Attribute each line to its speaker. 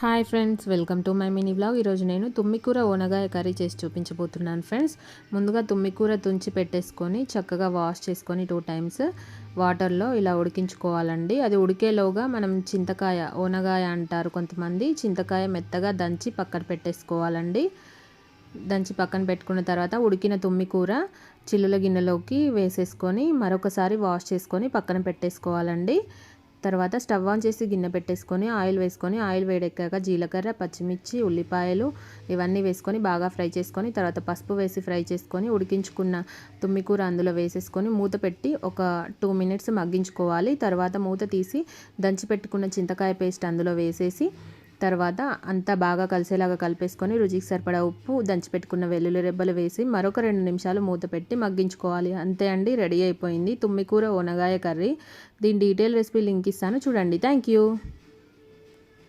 Speaker 1: Hi friends welcome to my mini blog. ఈరోజు నేను తుమ్మికూర ఓనగాయ కర్రీ చేసి చూపించబోతున్నాను ఫ్రెండ్స్. ముందుగా తుమ్మికూర తుంచి పెట్టేసుకొని చక్కగా వాష్ చేసుకొని టూ టైమ్స్ వాటర్లో ఇలా ఉడికించుకోవాలండి. అది ఉడికేలోగా మనం చింతకాయ ఓనగాయ అంటారు కొంతమంది చింతకాయ మెత్తగా దంచి పక్కన పెట్టేసుకోవాలండి. దంచి పక్కన పెట్టుకున్న తర్వాత ఉడికిన తుమ్మికూర చిల్లుల గిన్నెలోకి వేసేసుకొని మరొకసారి వాష్ చేసుకొని పక్కన పెట్టేసుకోవాలండి. తర్వాత స్టవ్ ఆన్ చేసి గిన్నె పెట్టేసుకొని ఆయిల్ వేసుకొని ఆయిల్ వేడెక్కాక జీలకర్ర పచ్చిమిర్చి ఉల్లిపాయలు ఇవన్నీ వేసుకొని బాగా ఫ్రై చేసుకొని తర్వాత పసుపు వేసి ఫ్రై చేసుకొని ఉడికించుకున్న తుమ్మికూర అందులో వేసేసుకొని మూత పెట్టి ఒక టూ మినిట్స్ మగ్గించుకోవాలి. తర్వాత మూత తీసి దంచి పెట్టుకున్న చింతకాయ పేస్ట్ అందులో వేసేసి తర్వాత అంతా బాగా కలిసేలాగా కలిపేసుకొని రుచికి సరిపడా ఉప్పు దంచిపెట్టుకున్న వెల్లుల్లి రెబ్బలు వేసి మరొక రెండు నిమిషాలు మూత పెట్టి మగ్గించుకోవాలి. అంతే అండి రెడీ అయిపోయింది తుమ్మికూర ఓనగాయ కర్రీ. దీని డీటెయిల్ రెసిపీ లింక్ ఇస్తాను. చూడండి. Thank you